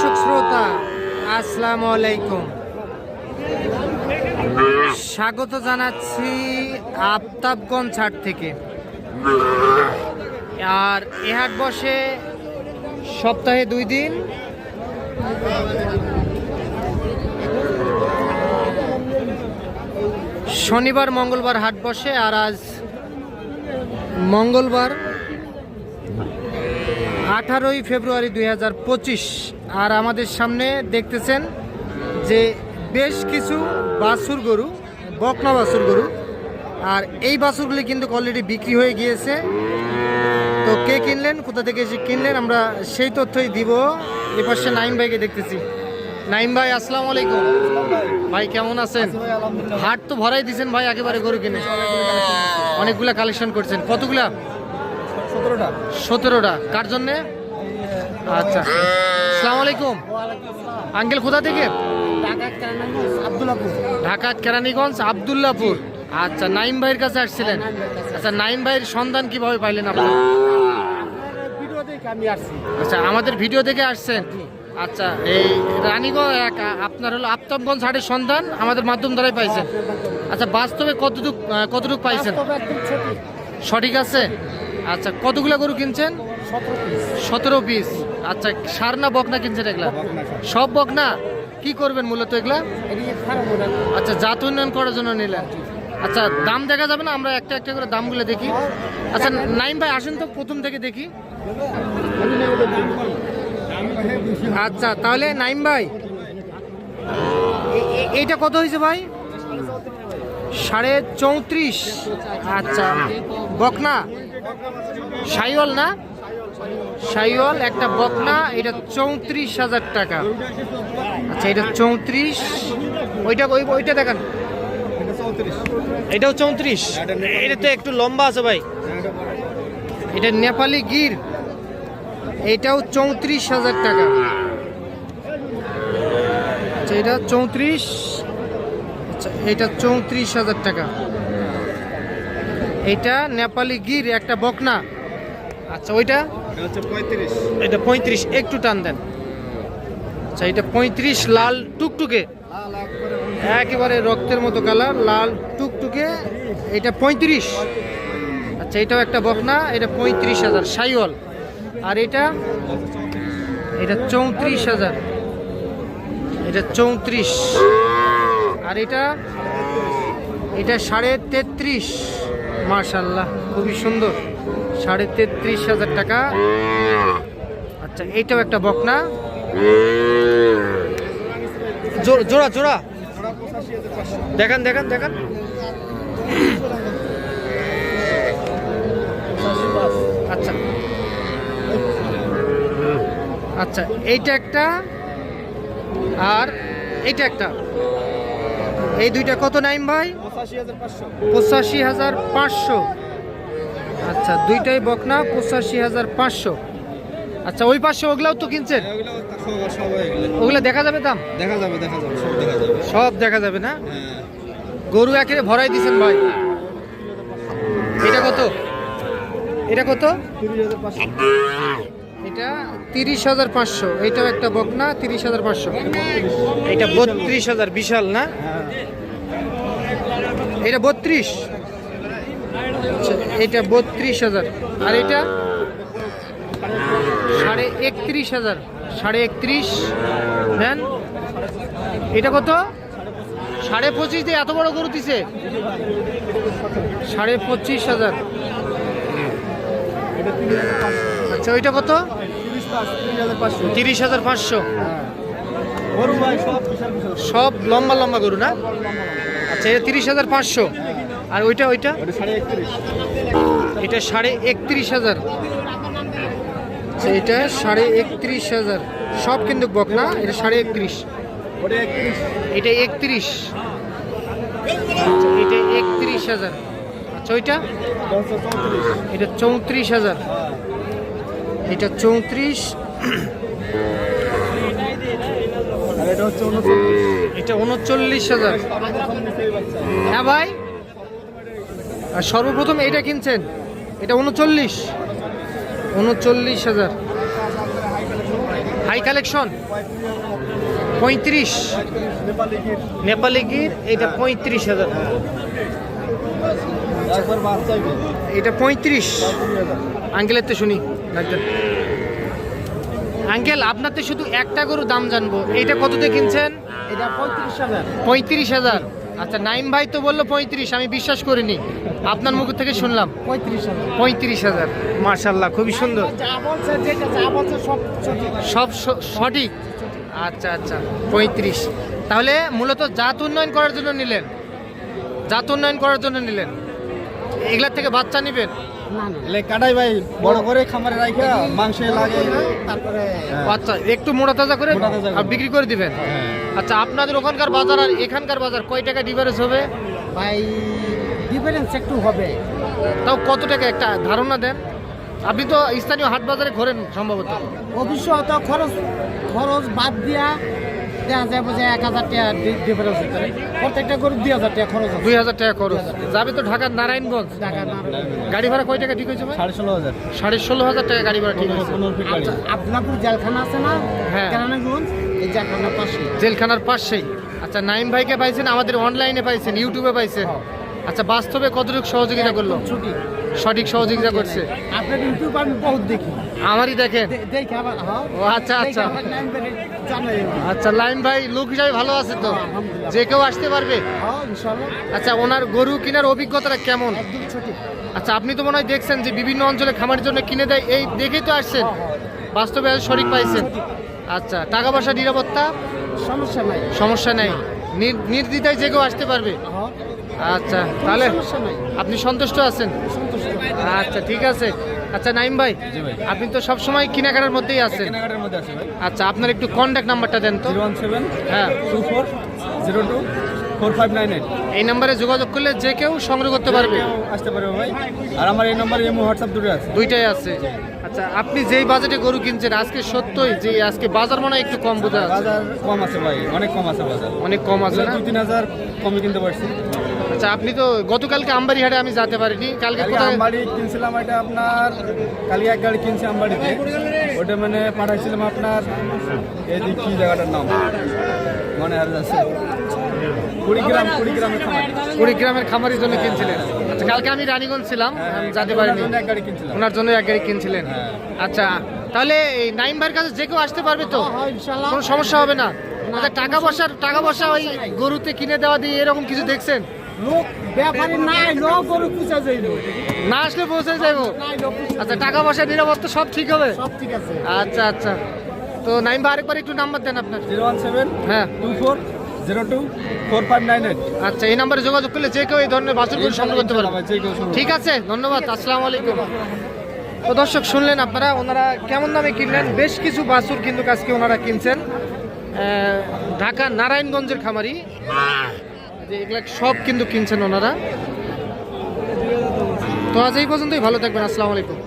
দর্শক শ্রোতা, আসসালামু আলাইকুম। স্বাগত জানাচ্ছি আফতাবগঞ্জ হাট থেকে। আর এ হাট বসে সপ্তাহে দুই দিন। শনিবার, মঙ্গলবার হাট বসে, আর আজ মঙ্গলবার আঠারোই ফেব্রুয়ারি দুই হাজার পঁচিশ। আর আমাদের সামনে দেখতেছেন যে বেশ কিছু বাছুর গরু বকনা বাছুর গরু। আর এই বাছুরগুলি কিন্তু অলরেডি বিক্রি হয়ে গিয়েছে। তো কে কিনলেন কোথা থেকে এসে কিনলেন আমরা সেই তথ্যই দিব। এ পাশে নাইম ভাইকে দেখতেছি। নাইম ভাই আসসালামু আলাইকুম। ভাই কেমন আছেন? হাট তো ভরাই দিয়েছেন ভাই একেবারে গরু কিনে। অনেকগুলা কালেকশন করছেন। কতগুলা? সতেরোটা। সতেরোটা। কার জন্যে? আচ্ছা। সালাম আলাইকুম। আঙ্কেল কোথা থেকে? ঢাকা কেরানীগঞ্জ আবদুল্লাপুর আচ্ছা নাইম ভাইয়ের কাছে আসছিলেন। আচ্ছা নাইম ভাইয়ের সন্ধান কীভাবে পাইলেন আসছি। আচ্ছা আমাদের ভিডিও দেখে আসছেন। আচ্ছা এই রানীগঞ্জ এক আপনার হলো আফতাবগঞ্জ হাটের সন্ধান আমাদের মাধ্যম দ্বারাই পাইছেন। আচ্ছা বাস্তবে কতটুক কতটুক পাইছেন? সঠিক। সঠিক আছে? আচ্ছা কতগুলো গরু কিনছেন? সতেরো পিস। আচ্ছা সার না বকনা কিনছেন এগুলা? সব বকনা কি করবেন মূলত এগুলা? আচ্ছা জাত উন্নয়ন করার জন্য নিলেন আচ্ছা দাম দেখা যাবে না? আমরা একটা একটা করে দামগুলো দেখি। আচ্ছা নাইম ভাই আসেন তো প্রথম থেকে দেখি। আচ্ছা তাহলে নাইম ভাই এইটা কত হয়েছে ভাই? সাড়ে চৌত্রিশ। আচ্ছা বকনা সাইওয়াল না? সাইওয়াল একটা বকনা, এটা চৌত্রিশ হাজার টাকা। আচ্ছা এটা চৌত্রিশ। ওইটা, ওই, ওইটা দেখান। এটাও চৌত্রিশ? এটা তো একটু লম্বা আছে ভাই। এটা নেপালি গির। এটাও চৌত্রিশ হাজার টাকা। আচ্ছা এটা চৌত্রিশ। আচ্ছা এটা চৌত্রিশ হাজার টাকা। এটা নেপালি গির, একটা বকনা। আচ্ছা ওইটা? এটা পঁয়ত্রিশ, একটু টান দেন। আচ্ছা এটা পঁয়ত্রিশ, লাল টুকটুকে। একেবারে রক্তের মতো কালার, লাল টুকটুকে। এটা পঁয়ত্রিশ। আচ্ছা এটাও একটা বকনা, এটা পঁয়ত্রিশ হাজার, সাইওয়াল। আর এটা এটা চৌত্রিশ হাজার। এটা চৌত্রিশ। আর এটা এটা সাড়ে তেত্রিশ। মার্শাল্লাহ খুবই সুন্দর। সাড়ে তেত্রিশ হাজার টাকা। আচ্ছা এইটাও একটা বকনা। জোড়া জোড়া। দেখান দেখান দেখান। আচ্ছা। আচ্ছা এইটা একটা। আর এইটা একটা। এই দুইটা কত নাইম ভাই? পঁচাশি হাজার পাঁচশো। পঁচাশি হাজার পাঁচশো আচ্ছা দুইটাই বকনা পঁচাশি হাজার পাঁচশো। আচ্ছা ওই পাঁচশো ওগুলাও তো কিনছেন? ওগুলো দেখা যাবে দাম? দেখা যাবে দেখা যাবে সব দেখা যাবে। সব দেখা যাবে না? গরু একেবারে ভরাই দিছেন ভাই। এটা কত? এটা কত? তিরিশ হাজার পাঁচশো। এটা তিরিশ হাজার পাঁচশো এটাও একটা বকনা তিরিশ হাজার পাঁচশো। এটা বত্রিশ হাজার বিশাল না? এটা বত্রিশ? আচ্ছা, এটা বত্রিশ হাজার। আর এটা? সাড়ে একত্রিশ হাজার। সাড়ে একত্রিশ দেন এটা কত? সাড়ে পঁচিশ দিয়ে এত বড় গরু দিছে? সাড়ে পঁচিশ হাজার। আচ্ছা ওইটা কত? তিরিশ হাজার পাঁচশো। সব লম্বা লম্বা গরু না? আচ্ছা এটা তিরিশ হাজার পাঁচশো। আর ওইটা ওইটা? এটা সাড়ে একত্রিশ হাজার। আচ্ছা, এটা সাড়ে একত্রিশ হাজার। সব কিন্তু বকনা এটা সাড়ে একত্রিশ। এটা একত্রিশ। আচ্ছা, এটা একত্রিশ হাজার। আচ্ছা ওইটা? এটা চৌত্রিশ হাজার। এটা চৌত্রিশ। এটা উনচল্লিশ। হাজার। হ্যাঁ ভাই। আর সর্বপ্রথম এটা কিনছেন? এটা উনচল্লিশ। উনচল্লিশ হাজার। High collection. পঁয়ত্রিশ। নেপালি গির, এটা পঁয়ত্রিশ হাজার। একবার বাচ্চা এটা পঁয়ত্রিশ। আঙ্কেলের তো শুনি। আঙ্কেল আপনার তো শুধু একটা গরু দাম জানব। এইটা কততে কিনছেন? এটা পঁয়ত্রিশ হাজার। পঁয়ত্রিশ হাজার। আচ্ছা নাইম ভাই তো বলল পঁয়ত্রিশ আমি বিশ্বাস করিনি। আপনার মুখ থেকে শুনলাম। পঁয়ত্রিশ হাজার। পঁয়ত্রিশ হাজার। মার্শাল্লাহ খুবই সুন্দর। সব সঠিক। আচ্ছা আচ্ছা পঁয়ত্রিশ। তাহলে মূলত জাত উন্নয়ন করার জন্য নিলেন। জাত উন্নয়ন করার জন্য নিলেন। এগুলার থেকে বাচ্চা নেবেন? কাটাই ভাই বড় করে খামারে রাখা মাংসে লাগে তারপরে আচ্ছা একটু মোটা তাজা করে। আর বিক্রি করে দিবেন? হ্যাঁ। আচ্ছা আপনাদের ওখানকার বাজার আর এখানকার বাজার কয় টাকা ডিফারেন্স হবে? ভাই ডিফারেন্স একটু হবে। তাও কত টাকা একটা ধারণা দেন? আপনি তো স্থানীয় হাট বাজারে ঘোরেন সম্ভবত। অবশ্য অত খরচ খরচ বাদ দিয়া দেখা যাবে যে এক হাজার টাকা ডিফারেন্স হতে প্রত্যেকটা গরু দুই হাজার টাকা খরচ দুই হাজার টাকা খরচ। যাবে তো ঢাকার নারায়ণগঞ্জ? গাড়ি ভাড়া কয় টাকা ঠিক হয়েছে সাড়ে ষোলো হাজার। সাড়ে ষোলো হাজার টাকা গাড়ি ভাড়া ঠিক হয়েছে। আপনাপুর জেলখানা আছে না? হ্যাঁ। এই জেলখানার পাশে জেলখানার পাশেই। আচ্ছা নাইম ভাইকে পাইছেন আমাদের অনলাইনে পাইছেন ইউটিউবে পাইছেন। আচ্ছা বাস্তবে কতটুকু সহযোগিতা করল? ছুটি। সঠিক সহযোগিতা করছে। আপনার ইউটিউব আমি বহুত দেখি। আমারই দেখেন। হ্যাঁ? ও আচ্ছা আচ্ছা। আচ্ছা লাইন ভাই লোক হিসাবে ভালো আছে তো? যে কেউ আসতে পারবে? হ্যাঁ আচ্ছা ওনার গরু কেনার অভিজ্ঞতাটা কেমন? আচ্ছা আপনি তো মনে হয় দেখছেন যে বিভিন্ন অঞ্চলে খামারের জন্য কিনে দেয় এই দেখেই তো আসছেন। বাস্তবে আজ সঠিক পাইছেন। আচ্ছা টাকা পয়সা নিরাপত্তা? সমস্যা নাই। সমস্যা নেই। নির- নির্দ্বিধায় যে কেউ আসতে পারবে? হ্যাঁ। আচ্ছা তাহলে সমস্যা নাই। আপনি সন্তুষ্ট আছেন? আচ্ছা ঠিক আছে। আচ্ছা নাইম ভাই আপনি তো সব সময় কেনাকাটার মধ্যেই আছেন। কেনাকাটার মধ্যে আছে ভাই। আচ্ছা আপনার একটু কন্ট্যাক্ট নাম্বারটা দেন তো। জিরো ওয়ান সেভেন হ্যাঁ। Two four zero two four five nine eight. এই নাম্বারে যোগাযোগ করলে যে কেউ সংগ্রহ করতে পারবে। আসতে পারবে ভাই। আর আমার এই নম্বর এমও হোয়াটসঅ্যাপ দুটো আছে। দুইটাই আছে। আচ্ছা আপনি যেই বাজেটে গরু কিনছেন আজকে সত্যই যে আজকে বাজার মনে হয় একটু কম বোঝা বাজার কম আছে ভাই অনেক কম আছে বাজার। অনেক কম আছে না? দুই তিন হাজার কমে কিনতে পারছি। আচ্ছা আপনি তো গতকালকে আমবাড়ি হাটে আমি যেতে পারিনি কালকে কোথায়? আমবাড়ি কিনছিলাম এটা আপনার কালকে এক গাড়ি কিনছি আমবাড়িতে। ওটা মানে পাঠাইছিলাম আপনার এই যে কি জায়গাটার নাম? মনে আর যাচ্ছে কুড়িগ্রাম কুড়িগ্রামের খামার। কুড়িগ্রামের খামারের জন্য কিনছিলেন। আচ্ছা কালকে আমি রানীগঞ্জ ছিলাম আমি যেতে পারিনি। ওনার জন্য এক গাড়ি কিনছিলাম। ওনার জন্য এক গাড়ি কিনছিলেন। হ্যাঁ। আচ্ছা তাহলে এই নাইম ভাইয়ের কাছে যে কেউ আসতে পারবে তো? হ্যাঁ কোনো সমস্যা হবে না? আচ্ছা টাকা পয়সার টাকা পয়সা ওই গরুতে কিনে দেওয়া দিয়ে এরকম কিছু দেখছেন? লোক ব্যাপারী নাই লোক গরু পুষা যাইল না আসলে পৌঁছে নাই আচ্ছা টাকা পয়সা নিরাপত্তা সব ঠিক হবে? সব ঠিক আছে। আচ্ছা আচ্ছা। তো নাইম ভাই আরেকবার একটু নাম্বার দেন আপনার। জিরো ওয়ান সেভেন হ্যাঁ। Two four zero two four five nine eight. আচ্ছা এই নাম্বারে যোগাযোগ করলে যে কেউ এই ধরনের বাছুরগুলো সংগ্রহ করতে পারবে। ঠিক আছে ধন্যবাদ আসসালামু আলাইকুম। তো দর্শক শুনলেন আপনারা ওনারা কেমন দামে কিনলেন? বেশ কিছু বাছুর কিন্তু আজকে ওনারা কিনছেন। ঢাকা নারায়ণগঞ্জের খামারি। এগুলা সব কিন্তু কিনছেন ওনারা। তো আজ এই পর্যন্তই ভালো থাকবেন আসসালামু আলাইকুম।